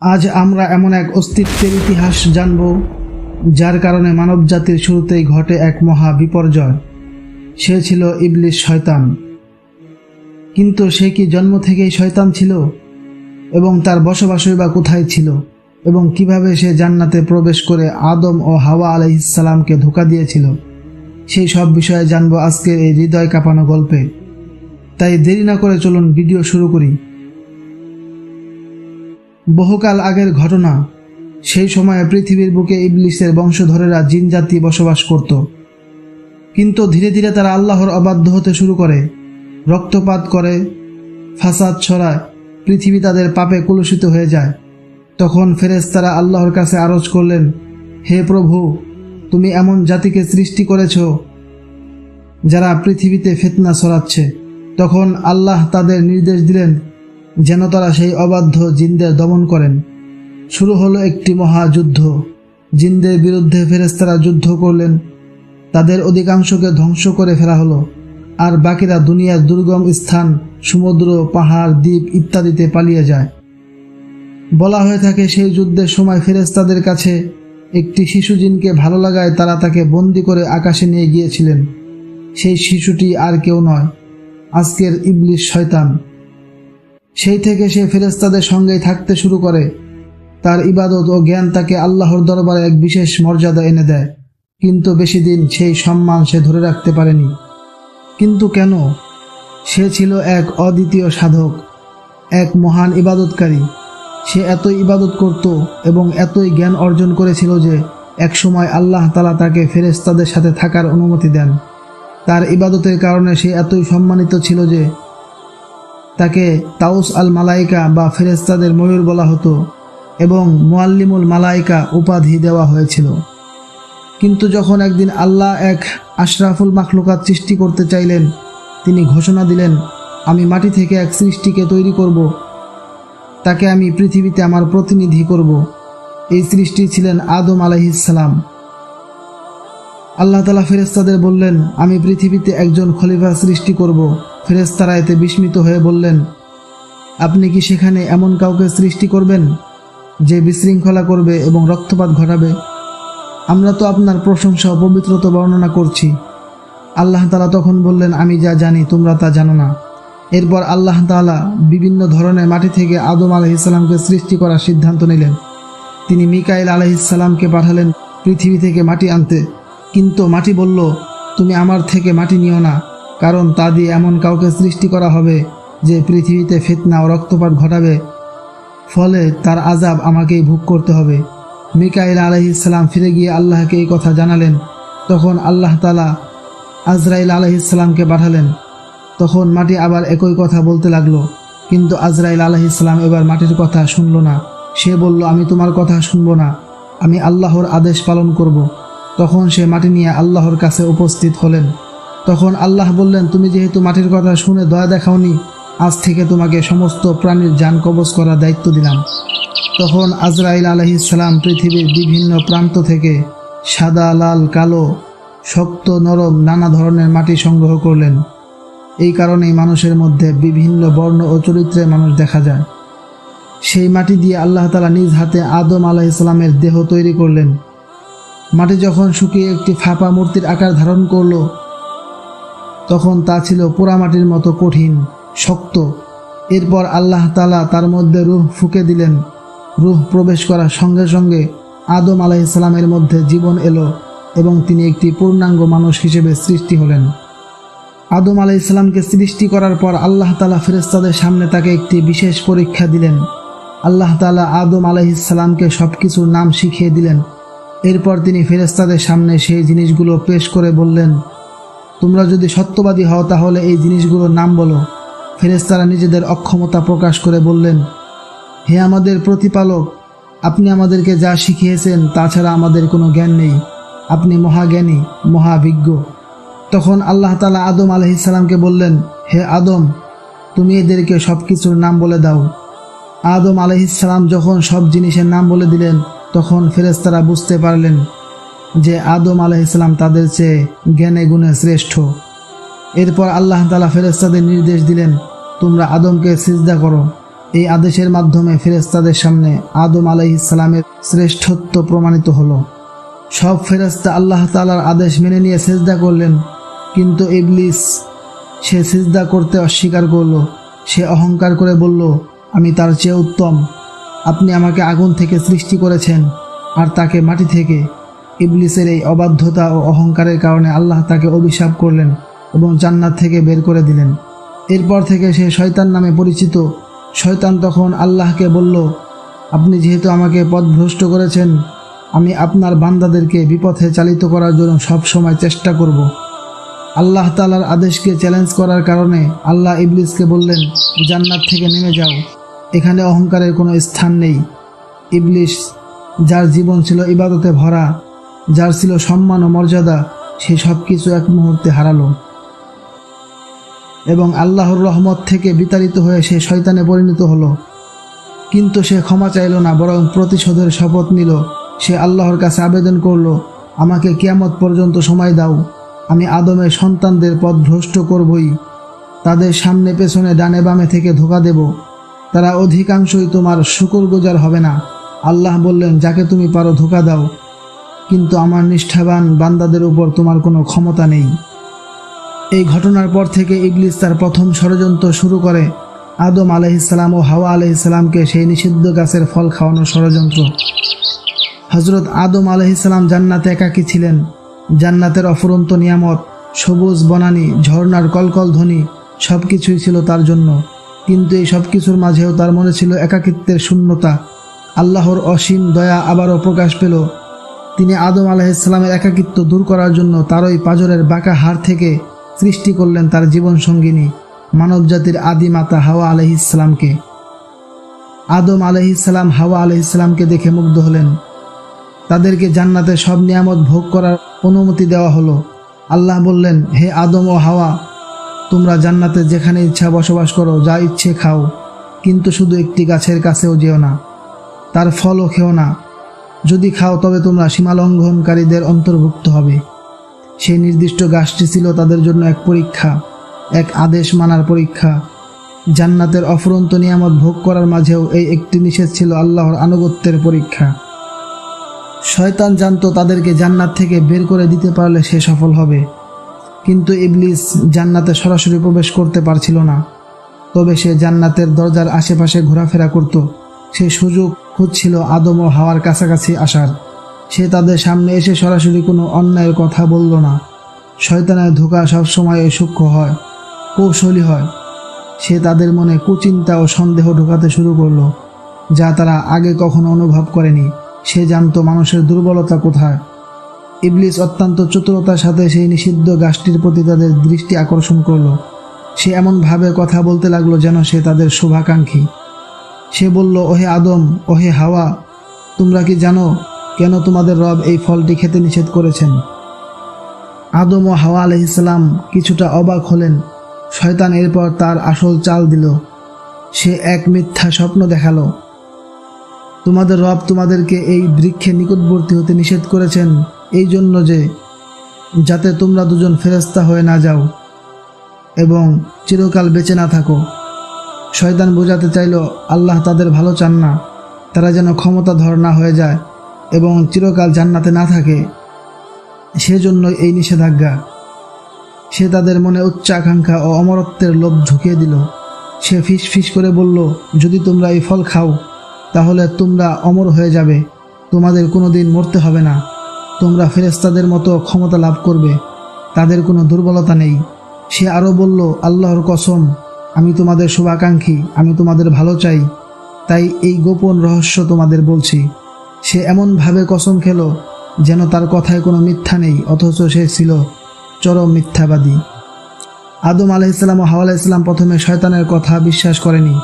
আজ আমরা এমন এক অস্তিত্বের ইতিহাস জানব, যার কারণে মানবজাতির শুরুতেই ঘটে এক মহা বিপর্যয়। সে ছিল ইবলিশ শয়তান। কিন্তু সে কি জন্ম থেকেই শয়তান ছিল? এবং তার বসবাসই বা কোথায় ছিল? এবং কীভাবে সে জান্নাতে প্রবেশ করে আদম ও হাওয়া আলাইসালামকে ধোকা দিয়েছিল? সেই সব বিষয়ে জানব আজকের এই হৃদয় কাঁপানো গল্পে। তাই দেরি না করে চলুন ভিডিও শুরু করি। বহুকাল আগের ঘটনা। সেই সময়ে পৃথিবীর বুকে ইবলিসের বংশধরেরা জিন জাতি বসবাস করত। কিন্তু ধীরে ধীরে তারা আল্লাহর অবাধ্য হতে শুরু করে। রক্তপাত করে, ফাসাদ ছড়ায়, পৃথিবী তাদের পাপে কলুষিত হয়ে যায়। তখন ফেরেশতারা আল্লাহর কাছে আরজ করলেন, হে প্রভু, তুমি এমন জাতিকে সৃষ্টি করেছ যারা পৃথিবীতে ফেতনা ছড়াচ্ছে। তখন আল্লাহ তাদের নির্দেশ দিলেন যেন তারা সেই অবাধ্য জিনদের দমন করেন। শুরু হলো একটি মহাযুদ্ধ। জিনদের বিরুদ্ধে ফেরেস্তারা যুদ্ধ করলেন। তাদের অধিকাংশকে ধ্বংস করে ফেলা হলো। আর বাকিরা দুনিয়ার দুর্গম স্থান, সমুদ্র, পাহাড়, দ্বীপ ইত্যাদিতে পালিয়ে যায়। বলা হয়ে থাকে সেই যুদ্ধের সময় ফেরেস্তাদের কাছে একটি শিশু জিনকে ভালো লাগায় তারা তাকে বন্দি করে আকাশে নিয়ে গিয়েছিলেন। সেই শিশুটি আর কেউ নয়। আজকের ইবলিশ শয়তান। সেই থেকে সে ফেরেস্তাদের সঙ্গেই থাকতে শুরু করে। তার ইবাদত ও জ্ঞান তাকে আল্লাহর দরবারে এক বিশেষ মর্যাদা এনে দেয়। কিন্তু বেশি দিন সেই সম্মান সে ধরে রাখতে পারেনি। কিন্তু কেন? সে ছিল এক অদ্বিতীয় সাধক, এক মহান ইবাদতকারী। সে এতই ইবাদত করত এবং এতই জ্ঞান অর্জন করেছিল যে একসময় আল্লাহ তালা তাকে ফেরেস্তাদের সাথে থাকার অনুমতি দেন। তার ইবাদতের কারণে সে এতই সম্মানিত ছিল যে তাকে তাউস আল মালাইকা বা ফেরেস্তাদের ময়ূর বলা হতো এবং মোয়াল্লিমুল মালাইকা উপাধি দেওয়া হয়েছিল। কিন্তু যখন একদিন আল্লাহ এক আশরাফুল মাখলুকাত সৃষ্টি করতে চাইলেন, তিনি ঘোষণা দিলেন, আমি মাটি থেকে এক সৃষ্টিকে তৈরি করব। তাকে আমি পৃথিবীতে আমার প্রতিনিধি করব। এই সৃষ্টি ছিলেন আদম আলাইহিসালাম আল্লাহ তালা ফেরেস্তাদের বললেন, আমি পৃথিবীতে একজন খলিফা সৃষ্টি করব। ফেরেস্তারা এতে বিস্মিত হয়ে বললেন, আপনি কি সেখানে এমন কাউকে সৃষ্টি করবেন যে বিশৃঙ্খলা করবে এবং রক্তপাত ঘটাবে? আমরা তো আপনার প্রশংসা ও পবিত্রতা বর্ণনা করছি। আল্লাহ তালা তখন বললেন, আমি যা জানি, তোমরা তা জানো না। এরপর আল্লাহ তালা বিভিন্ন ধরনের মাটি থেকে আদম আলহিসাল্লামকে সৃষ্টি করার সিদ্ধান্ত নিলেন। তিনি মিকাইল আলহিসাল্লামকে পাঠালেন পৃথিবী থেকে মাটি আনতে। কিন্তু মাটি বলল, তুমি আমার থেকে মাটি নিও না। কারণ তা দিয়ে এমন কাউকে সৃষ্টি করা হবে যে পৃথিবীতে ফিতনা ও রক্তপাত ঘটাবে। ফলে তার আজাব আমাকেই ভোগ করতে হবে। মিকাইল আলহিসাল্লাম ফিরে গিয়ে আল্লাহকে এই কথা জানালেন। তখন আল্লাহ তালা আজরাইল আলহিসাল্লামকে পাঠালেন। তখন মাটি আবার একই কথা বলতে লাগল। কিন্তু আজরাইল আলহিসাল্লাম এবার মাটির কথা শুনল না। সে বলল, আমি তোমার কথা শুনব না। আমি আল্লাহর আদেশ পালন করব। তখন সে মাটি নিয়ে আল্লাহর কাছে উপস্থিত হলেন। তখন আল্লাহ বললেন, তুমি যেহেতু মাটির কথা শুনে দয়া দেখাওনি, আজ থেকে তোমাকে সমস্ত প্রাণীর যান কবজ করার দায়িত্ব দিলাম। তখন আজরাইল আলহিসাল্লাম পৃথিবীর বিভিন্ন প্রান্ত থেকে সাদা, লাল, কালো, শক্ত, নরম নানা ধরনের মাটি সংগ্রহ করলেন। এই কারণেই মানুষের মধ্যে বিভিন্ন বর্ণ ও চরিত্রের মানুষ দেখা যায়। সেই মাটি দিয়ে আল্লাহ তালা নিজ হাতে আদম আলাহিসাল্লামের দেহ তৈরি করলেন। মাটি যখন শুকিয়ে একটি ফাঁপা মূর্তির আকার ধারণ করল তখন তা ছিল পোড়ামাটির মতো কঠিন, শক্ত। এরপর আল্লাহ তালা তার মধ্যে রুহ ফুকে দিলেন। রুহ প্রবেশ করার সঙ্গে সঙ্গে আদম আলাইসালামের মধ্যে জীবন এলো এবং তিনি একটি পূর্ণাঙ্গ মানুষ হিসেবে সৃষ্টি হলেন। আদম আলাইসালামকে সৃষ্টি করার পর আল্লাহ তালা ফেরেস্তাদের সামনে তাকে একটি বিশেষ পরীক্ষা দিলেন। আল্লাহ তালা আদম আলাইসালামকে সব কিছুর নাম শিখিয়ে দিলেন। এরপর তিনি ফেরেস্তাদের সামনে সেই জিনিসগুলো পেশ করে বললেন তোমরা যদি সত্যবাদী হও, তাহলে এই জিনিসগুলোর নাম বলো। ফেরেস্তারা নিজেদের অক্ষমতা প্রকাশ করে বললেন, হে আমাদের প্রতিপালক, আপনি আমাদেরকে যা শিখিয়েছেন তাছাড়া আমাদের কোনো জ্ঞান নেই। আপনি মহাজ্ঞানী, মহাভিজ্ঞ। তখন আল্লাহ তালা আদম আলহিসাল্লামকে বললেন, হে আদম, তুমি এদেরকে সব কিছুর নাম বলে দাও। আদম আলহিসাল্লাম যখন সব জিনিসের নাম বলে দিলেন, তখন ফেরেস্তারা বুঝতে পারলেন যে আদম আলহিসাল্লাম তাদের চেয়ে জ্ঞানে গুণে শ্রেষ্ঠ। এরপর আল্লাহ তালা ফেরেস্তাদের নির্দেশ দিলেন, তোমরা আদমকে সিজদা করো। এই আদেশের মাধ্যমে ফেরেস্তাদের সামনে আদম আলাইহিসালামের শ্রেষ্ঠত্ব প্রমাণিত হলো। সব ফেরেস্তা আল্লাহ তালার আদেশ মেনে নিয়ে সেজদা করলেন, কিন্তু ইবলিস সে সিজদা করতে অস্বীকার করল। সে অহংকার করে বলল, আমি তার চেয়ে উত্তম। আপনি আমাকে আগুন থেকে সৃষ্টি করেছেন, আর তাকে মাটি থেকে ইবলিসের এই অবাধ্যতা ও অহংকারের কারণে আল্লাহ তাকে অভিশাপ করলেন এবং জান্নাত থেকে বের করে দিলেন। এরপর থেকে সে শয়তান নামে পরিচিত। শয়তান তখন আল্লাহকে বলল, আপনি যেহেতু আমাকে পথভ্রষ্ট করেছেন, আমি আপনার বান্দাদেরকে বিপথে চালিত করার জন্য সব সময় চেষ্টা করব। আল্লাহ তালার আদেশকে চ্যালেঞ্জ করার কারণে আল্লাহ ইবলিসকে বললেন, জান্নাত থেকে নেমে যাও। এখানে অহংকারের কোনো স্থান নেই। ইবলিস, যার জীবন ছিল ইবাদতে ভরা যার ছিল সম্মান ও মর্যাদা, সে সব কিছু এক মুহূর্তে হারালো। এবং আল্লাহর রহমত থেকে বিতাড়িত হয়ে সে শয়তানে পরিণত হলো। কিন্তু সে ক্ষমা চাইল না, বরং প্রতিশোধের শপথ নিল। সে আল্লাহর কাছে আবেদন করল, আমাকে কিয়ামত পর্যন্ত সময় দাও। আমি আদমের সন্তানদের পথ ভ্রষ্ট করবই। তাদের সামনে পেছনে ডানে বামে থেকে ধোকা দেব। তারা অধিকাংশই তোমার শুকরগুজার হবে না। আল্লাহ বললেন, যাকে তুমি পারো ধোকা দাও। কিন্তু আমার নিষ্ঠাবান বান্দাদের উপর তোমার কোনো ক্ষমতা নেই। এই ঘটনার পর থেকে ইবলিস তার প্রথম ষড়যন্ত্র শুরু করে। আদম আলহিসাল্লাম ও হাওয়া আলহিসাল্লামকে সেই নিষিদ্ধ গাছের ফল খাওয়ানোর ষড়যন্ত্র। হজরত আদম আলহিসাল্লাম জান্নাতে একাকী ছিলেন। জান্নাতের অফুরন্ত নিয়ামত, সবুজ বনানি ঝর্নার কলকল ধ্বনি সব কিছুই ছিল তার জন্য। কিন্তু এই সব কিছুর মাঝেও তার মনে ছিল একাকিত্বের শূন্যতা। আল্লাহর অসীম দয়া আবারও প্রকাশ পেল। তিনি আদম আলাহিসাল্লামের একাকিত্ব দূর করার জন্য তার ওই পাজরের বাঁকা হাড় থেকে সৃষ্টি করলেন তার জীবন সঙ্গিনী মানবজাতির আদি মাতা হাওয়া আলহিসাল্লামকে আদম আলহিসাল্লাম হাওয়া আলহিসাল্লামকে দেখে মুগ্ধ হলেন। তাদেরকে জান্নাতে সব নিয়ামত ভোগ করার অনুমতি দেওয়া হলো। আল্লাহ বললেন, হে আদম ও হাওয়া, তোমরা জান্নাতে যেখানে ইচ্ছা বসবাস করো, যা ইচ্ছে খাও, কিন্তু শুধু একটি গাছের কাছেও যেও না। তার ফলও খেও না। যদি খাও তবে তোমরা সীমালঙ্ঘনকারীদের অন্তর্ভুক্ত হবে। সেই নির্দিষ্ট গাছটি ছিল তাদের জন্য এক পরীক্ষা, এক আদেশ মানার পরীক্ষা। জান্নাতের অফুরন্ত নিয়ামত ভোগ করার মাঝেও এই একটি নিষেধ ছিল আল্লাহর আনুগত্যের পরীক্ষা। শয়তান জানতো তাদেরকে জান্নাত থেকে বের করে দিতে পারলে সে সফল হবে। কিন্তু ইবলিস জান্নাতে সরাসরি প্রবেশ করতে পারছিল না। তবে সে জান্নাতের দরজার আশেপাশে ঘোরাফেরা করত। সে সুযোগ খুঁজছিল আদম ও হাওয়ার কাছাকাছি আসার। সে তাদের সামনে এসে সরাসরি কোনো অন্যায়ের কথা বলল না। শয়তানের ধোকা সবসময় সূক্ষ্ম হয় কৌশলী হয়। সে তাদের মনে কুচিন্তা ও সন্দেহ ঢোকাতে শুরু করল, যা তারা আগে কখনো অনুভব করেনি। সে জানতো মানুষের দুর্বলতা কোথায়। ইবলিস অত্যন্ত চতুরতার সাথে সেই নিষিদ্ধ গাছটির প্রতি তাদের দৃষ্টি আকর্ষণ করল। সে এমনভাবে কথা বলতে লাগল যেন সে তাদের শুভাকাঙ্ক্ষী। সে বলল, ওহে আদম, ওহে হাওয়া, তোমরা কি জানো কেন তোমাদের রব এই ফলটি খেতে নিষেধ করেছেন? আদম ও হাওয়া আলহিসাল্লাম কিছুটা অবাক হলেন। শয়তান এরপর তার আসল চাল দিল। সে এক মিথ্যা স্বপ্ন দেখাল। তোমাদের রব তোমাদেরকে এই বৃক্ষে নিকটবর্তী হতে নিষেধ করেছেন এই জন্য যে, যাতে তোমরা দুজন ফেরস্তা হয়ে না যাও এবং চিরকাল বেঁচে না থাকো। শয়তান বোঝাতে চাইল, আল্লাহ তাদের ভালো চান না। তারা যেন ক্ষমতা ধর না হয়ে যায় এবং চিরকাল জান্নাতে না থাকে। সেজন্য এই নিষেধাজ্ঞা। সে তাদের মনে উচ্চ আকাঙ্ক্ষা ও অমরত্বের লোভ ঢুকিয়ে দিল। সে ফিস ফিস করে বলল, যদি তোমরা এই ফল খাও, তাহলে তোমরা অমর হয়ে যাবে। তোমাদের কোনো দিন মরতে হবে না। তোমরা ফেরেস্তাদের মতো ক্ষমতা লাভ করবে। তাদের কোনো দুর্বলতা নেই। সে আরও বলল, আল্লাহর কসম আমি তোমাদের শুভাকাঙ্ক্ষী, আমি তোমাদের ভালো চাই। তাই এই গোপন রহস্য তোমাদের বলছি। সে এমনভাবে কসম খেল যেন তার কথায় কোনো মিথ্যা নেই, অথচ সে ছিল চরম মিথ্যাবাদী। আদম আলাইসাল্লাম ও হাওয়া আলাইসাল্লাম প্রথমে শয়তানের কথা বিশ্বাস করেনি।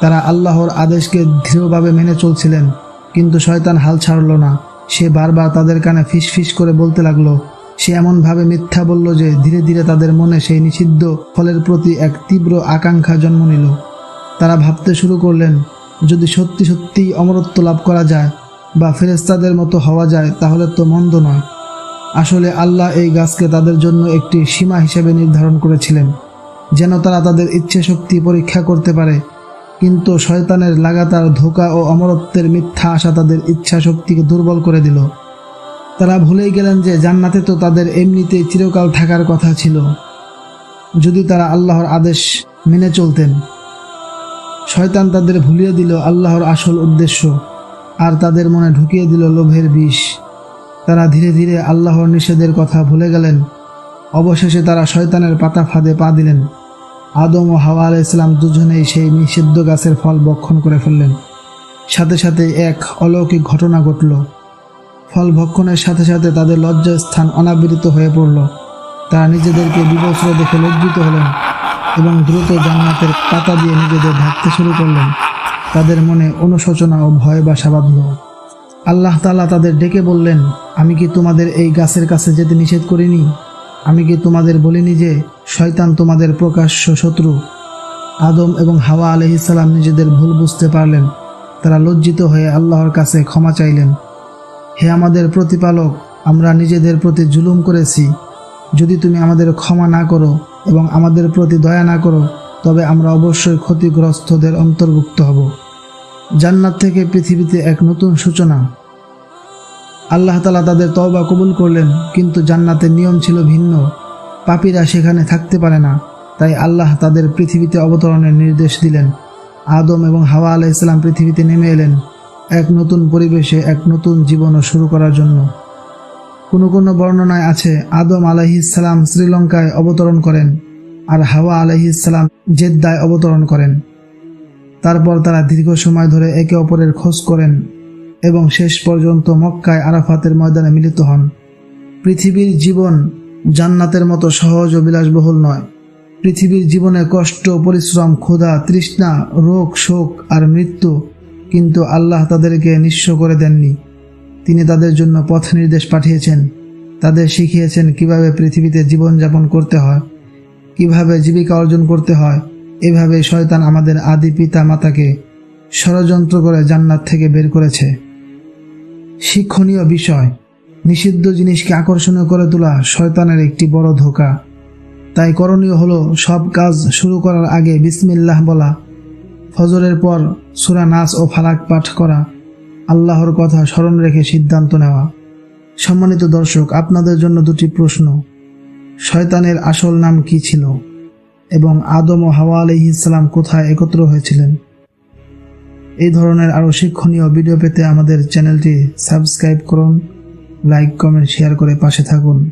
তারা আল্লাহর আদেশকে দৃঢ়ভাবে মেনে চলছিলেন, কিন্তু শয়তান হাল ছাড়ল না। সে বারবার তাদের কানে ফিস ফিস করে বলতে লাগল সে এমনভাবে মিথ্যা বলল যে ধীরে ধীরে তাদের মনে সেই নিষিদ্ধ ফলের প্রতি এক তীব্র আকাঙ্ক্ষা জন্ম নিল। তারা ভাবতে শুরু করলেন, যদি সত্যি সত্যিই অমরত্ব লাভ করা যায় বা ফেরেস্তাদের মতো হওয়া যায়, তাহলে তো মন্দ নয়। আসলে আল্লাহ এই গাছকে তাদের জন্য একটি সীমা হিসেবে নির্ধারণ করেছিলেন, যেন তারা তাদের ইচ্ছে শক্তি পরীক্ষা করতে পারে। কিন্তু শয়তানের লাগাতার ধোকা ও অমরত্বের মিথ্যা আশা তাদের ইচ্ছা শক্তিকে দুর্বল করে দিল। তারা ভুলেই গেলেন যে জান্নাতে তো তাদের এমনিতেই চিরকাল থাকার কথা ছিল। যদি তারা আল্লাহর আদেশ মেনে চলতেন। শয়তান তাদের ভুলিয়ে দিল আল্লাহর আসল উদ্দেশ্য, আর তাদের মনে ঢুকিয়ে দিল লোভের বিষ। তারা ধীরে ধীরে আল্লাহর নিষেধের কথা ভুলে গেলেন। অবশেষে তারা শয়তানের পাতা ফাঁদে পা দিলেন। আদম ও হাওয়া আলাহ ইসলাম দুজনেই সেই নিষিদ্ধ গাছের ফল ভক্ষণ করে ফেললেন। সাথে সাথে এক অলৌকিক ঘটনা ঘটল। ফল ভক্ষণের সাথে সাথে তাদের লজ্জার স্থান অনাবৃত হয়ে পড়ল। তারা নিজেদেরকে বিবস্ত্র দেখে লজ্জিত হলেন এবং দ্রুত জান্নাতের পাতা দিয়ে নিজেদের ঢাকতে শুরু করলেন। তাদের মনে অনুশোচনা ও ভয় বাসা বাঁধল। আল্লাহ তালা তাদের ডেকে বললেন, আমি কি তোমাদের এই গাছের কাছে যেতে নিষেধ করিনি? আমি কি তোমাদের বলিনি যে শয়তান তোমাদের প্রকাশ্য শত্রু? আদম এবং হাওয়া আলহিসাল্লাম নিজেদের ভুল বুঝতে পারলেন। তারা লজ্জিত হয়ে আল্লাহর কাছে ক্ষমা চাইলেন। হে আমাদের প্রতিপালক, আমরা নিজেদের প্রতি জুলুম করেছি। যদি তুমি আমাদের ক্ষমা না করো এবং আমাদের প্রতি দয়া না করো, তবে আমরা অবশ্যই ক্ষতিগ্রস্তদের অন্তর্ভুক্ত হব। জান্নাত থেকে পৃথিবীতে এক নতুন সূচনা। আল্লাহ তালা তাদের তওবা কবুল করলেন, কিন্তু জান্নাতের নিয়ম ছিল ভিন্ন। পাপীরা সেখানে থাকতে পারে না, তাই আল্লাহ তাদের পৃথিবীতে অবতরণের নির্দেশ দিলেন। আদম এবং হাওয়া আলাহ ইসলাম পৃথিবীতে নেমে এলেন। এক নতুন পরিবেশে এক নতুন জীবনও শুরু করার জন্য। কোনো কোনো বর্ণনায় আছে, আদম আলাইহিসাল্লাম শ্রীলঙ্কায় অবতরণ করেন আর হাওয়া আলাইহিসাল্লাম জেদ্দায় অবতরণ করেন। তারপর তারা দীর্ঘ সময় ধরে একে অপরের খোঁজ করেন এবং শেষ পর্যন্ত মক্কায় আরাফাতের ময়দানে মিলিত হন। পৃথিবীর জীবন জান্নাতের মতো সহজ ও বিলাসবহুল নয়। পৃথিবীর জীবনে কষ্ট, পরিশ্রম, ক্ষুধা, তৃষ্ণা, রোগ, শোক আর মৃত্যু কিন্তু আল্লাহ তাদেরকে নিঃস্ব করে দেননি। তিনি তাদের জন্য পথ নির্দেশ পাঠিয়েছেন। তাদের শিখিয়েছেন কীভাবে পৃথিবীতে জীবনযাপন করতে হয়, কীভাবে জীবিকা অর্জন করতে হয়। এভাবে শয়তান আমাদের আদি পিতা মাতাকে ষড়যন্ত্র করে জান্নাত থেকে বের করেছে। শিক্ষণীয় বিষয়, নিষিদ্ধ জিনিসকে আকর্ষণীয় করে তোলা শয়তানের একটি বড় ধোকা। তাই করণীয় হলো সব কাজ শুরু করার আগে বিসমিল্লাহ বলা। ফজরের পর সুরা নাস ও ফালাক পাঠ করা আল্লাহর কথা স্মরণ রেখে সিদ্ধান্ত নেওয়া। সম্মানিত দর্শক, আপনাদের জন্য দুটি প্রশ্ন। শয়তানের আসল নাম কি ছিল এবং আদম ও হাওয়া ইসলাম কোথায় একত্র হয়েছিলেন? এই ধরনের আরও শিক্ষণীয় ভিডিও পেতে আমাদের চ্যানেলটি সাবস্ক্রাইব করুন, লাইক, কমেন্ট, শেয়ার করে পাশে থাকুন।